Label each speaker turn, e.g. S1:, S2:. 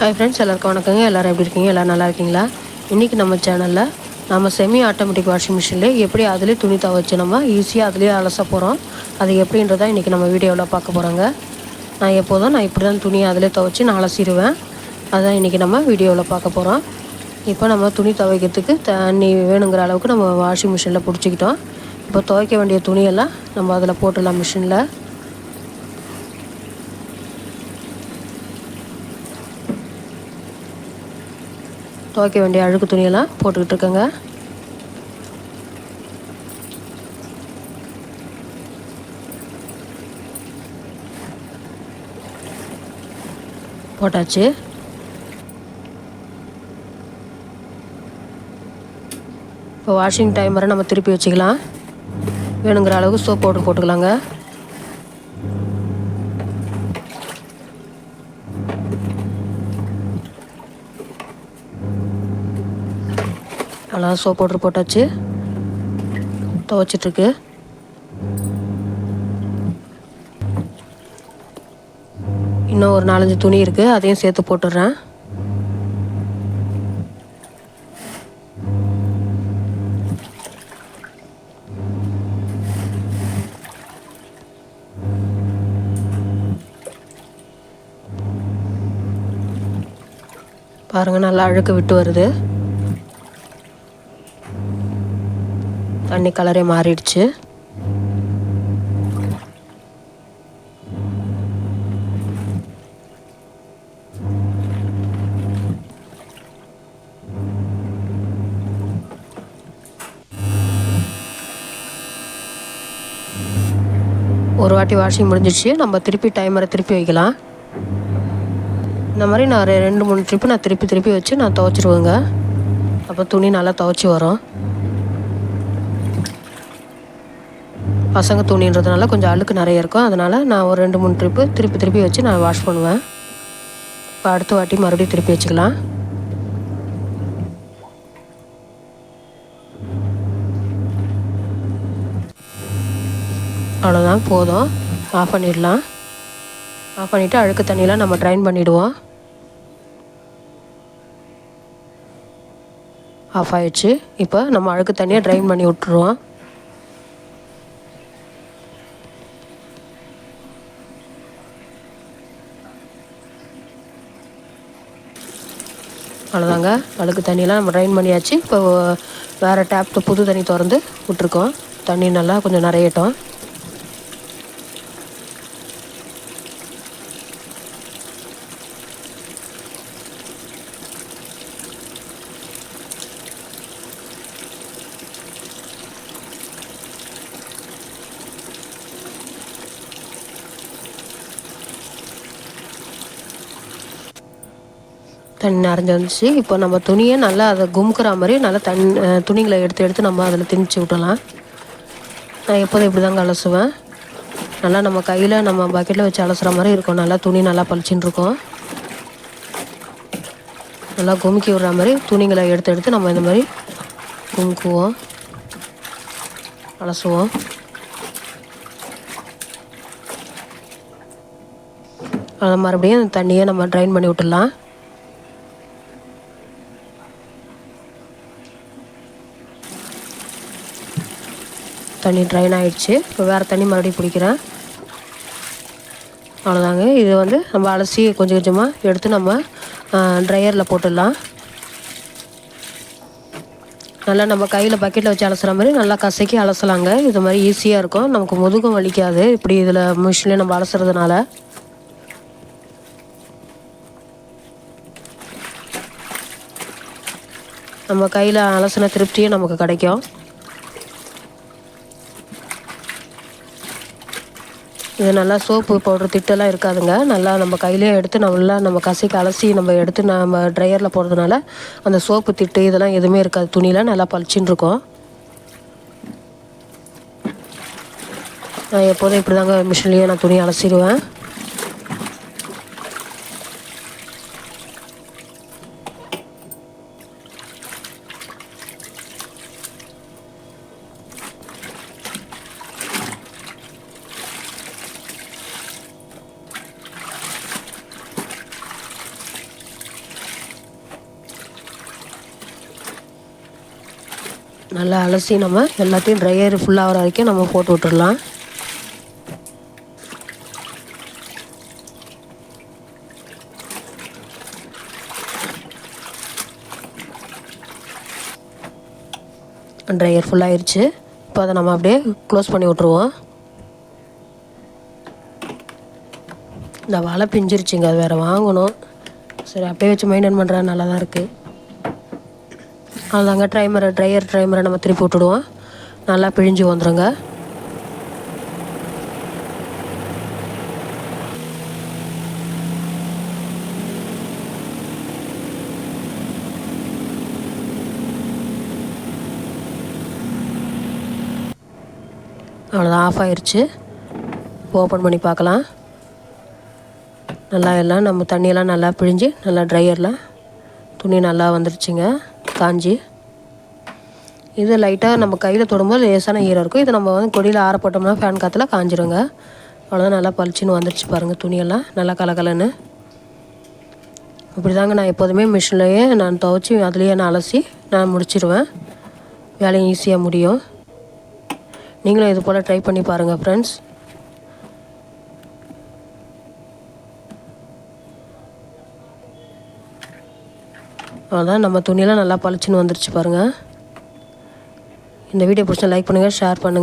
S1: Hi friends எல்லாருக்கும் வணக்கங்க. எல்லோரும் எப்படி இருக்கீங்க? எல்லோரும் நல்லா இருக்கீங்களா? இன்றைக்கி நம்ம சேனலில் நம்ம செமி ஆட்டோமேட்டிக் வாஷிங் மிஷினில் எப்படி அதிலே துணி துவச்சி நம்ம ஈஸியாக அதுலேயே அலச போகிறோம் அது எப்படின்றத இன்றைக்கி நம்ம வீடியோவில் பார்க்க போகிறோங்க நான் எப்போதும் நான் இப்படி தான் துணி அதிலே துவச்சி நான் அலசிடுவேன். அதான் இன்றைக்கி நம்ம வீடியோவில் பார்க்க போகிறோம் இப்போ நம்ம துணி துவைக்கிறதுக்கு தண்ணி வேணுங்கிற அளவுக்கு நம்ம வாஷிங் மிஷினில் பிடிச்சிக்கிட்டோம். இப்போ துவைக்க வேண்டிய துணியெல்லாம் நம்ம அதில் போட்டுடலாம் மிஷினில் துவைக்க வேண்டிய அழுக்கு துணியெல்லாம் போட்டுக்கிட்டு இருக்கேங்க. போட்டாச்சு. இப்போ வாஷிங் டைம் வரை நம்ம திருப்பி வச்சுக்கலாம். வேணுங்கிற அளவுக்கு சோப் பவுடர் போட்டுக்கலாங்க. நல்லா சோப் பவுட்ரு போட்டாச்சு. துவைச்சிட்ருக்கு. இன்னும் ஒரு நாலஞ்சு துணி இருக்குது அதையும் சேர்த்து போட்டுடுறேன். பாருங்கள் நல்லா அழுக்கு விட்டு வருது. தண்ணி கலரே மாறிடுச்சு. ஒரு வாட்டி வாஷிங் முடிஞ்சிடுச்சு. நம்ம திருப்பி டைமரை திருப்பி வைக்கலாம். இந்த மாதிரி நான் ரெண்டு மூணு ட்ரிப்பு நான் திருப்பி திருப்பி வச்சு நான் துவைச்சிருவேங்க. அப்போ துணி நல்லா துவைச்சி வரும். பசங்க துணின்றதுனால கொஞ்சம் அழுக்கு நிறைய இருக்கும். அதனால் நான் ஒரு ரெண்டு மூணு ட்ரிப்பு திருப்பி திருப்பி வச்சு நான் வாஷ் பண்ணுவேன். இப்போ அடுத்த வாட்டி மறுபடியும் திருப்பி வச்சுக்கலாம். அவ்வளோதான் போதும். ஆஃப் பண்ணிடலாம். ஆஃப் பண்ணிவிட்டு அழுக்கு தண்ணியெலாம் நம்ம ட்ரைன் பண்ணிவிடுவோம் ஆஃப் ஆயிடுச்சு. இப்போ நம்ம அழுக்கு தண்ணியை ட்ரைன் பண்ணி விட்டுருவோம். அவ்வளோதாங்க அழுக்கு தண்ணியெல்லாம் நம்ம ட்ரைன் பண்ணியாச்சு. இப்போ வேறு டேப் புது தண்ணி திறந்து விட்ருக்கோம் தண்ணி நல்லா கொஞ்சம் நிறையட்டும். தண்ணி நிறைஞ்சு வந்துச்சு இப்போ நம்ம துணியை நல்லா அதை குமுக்கிற மாதிரி நல்லா தண்ணி துணிகளை எடுத்து எடுத்து நம்ம அதில் திணிச்சு விட்டலாம் நான் எப்போதும் இப்படி தாங்க அலசுவேன். நல்லா நம்ம கையில் நம்ம பக்கெட்டில் வச்சு அலசுகிற மாதிரி இருக்கும். நல்லா துணி நல்லா பளிச்சுன்னு இருக்கும். நல்லா குமுக்கி விடுற மாதிரி துணிகளை எடுத்து எடுத்து நம்ம இந்த மாதிரி குமுக்குவோம். அலசுவோம். அதை மறுபடியும் அந்த தண்ணியை நம்ம ட்ரைன் பண்ணி விட்டுடலாம். தண்ணி ட்ரைன் ஆகிடுச்சு இப்போ வேறு தண்ணி மறுபடியும் பிடிக்கிறேன் அவ்வளோதாங்க இது வந்து நம்ம அலசி கொஞ்சம் கொஞ்சமாக எடுத்து நம்ம ட்ரையரில் போட்டுடலாம். நல்லா நம்ம கையில் பக்கெட்டில் வச்சு அலசுகிற மாதிரி நல்லா கசக்கி அலசலாங்க. இது மாதிரி ஈஸியாக இருக்கும். நமக்கு முதுகும் வலிக்காது. இப்படி இதில் மிஷினில் நம்ம அலசுறதுனால. நம்ம கையில் அலசின திருப்தியும் நமக்கு கிடைக்கும். இது நல்லா சோப்பு பவுடர் திட்டெல்லாம் இருக்காதுங்க. நல்லா நம்ம கையிலே எடுத்து நல்லா நம்ம கசைக்கு அலசி நம்ம எடுத்து நம்ம ட்ரையரில் போடுறதுனால அந்த சோப்பு திட்டு இதெல்லாம் எதுவுமே இருக்காது. துணியில் நல்லா பளிச்சுன்னு இருக்கும். நான் எப்போதும் இப்படி தாங்க மிஷின்லேயே நான் துணி அலசிடுவேன். நல்லா அலசி நம்ம எல்லாத்தையும் ட்ரையர் ஃபுல்லாகிற வரைக்கும் நம்ம போட்டு விட்டுடலாம் ட்ரையர் ஃபுல்லாகிருச்சு இப்போ அதை நம்ம அப்படியே க்ளோஸ் பண்ணி விட்ருவோம் இந்த வலை பிஞ்சிருச்சுங்க அது வேறு வாங்கணும். சரி அப்படியே வச்சு மெயின்டைன் பண்ணுறது நல்லா தான் இருக்குது அதுதாங்க ட்ரைமரை ட்ரையர் ட்ரைமரை நம்ம திருப்பி விட்டுடுவோம். நல்லா பிழிஞ்சு வந்துடுங்க அவ்வளோதான் ஆஃப் ஆயிடுச்சு ஓப்பன் பண்ணி பார்க்கலாம். நல்லா எல்லாம் நம்ம தண்ணியெல்லாம் நல்லா பிழிஞ்சு நல்லா ட்ரையரில் துணி நல்லா வந்துருச்சுங்க. காஞ்சி. இது லைட்டாக நம்ம கையில் தொடும்போது லேசான ஈரம் இருக்கும். இது நம்ம வந்து கொடியில் ஆற போட்டோம்னா ஃபேன் காற்றுல காஞ்சிருங்க. அவ்வளோதான் நல்லா பளிச்சுன்னு வந்துருச்சு பாருங்கள் துணியெல்லாம். நல்லா கலகலன்னு. இப்படி தாங்க நான் எப்போதுமே மிஷின்லேயே நான் துவைச்சி அதுலேயே நான் அலசி நான் முடிச்சிடுவேன் வேலையும் ஈஸியாக முடியும். நீங்களும் இது போல் ட்ரை பண்ணி பாருங்கள் ஃப்ரெண்ட்ஸ் அதான் நம்ம துணியெல்லாம் நல்லா பளிச்சுன்னு வந்துருச்சு பாருங்கள் இந்த வீடியோ பிடிச்சா லைக் பண்ணுங்கள் ஷேர் பண்ணுங்கள்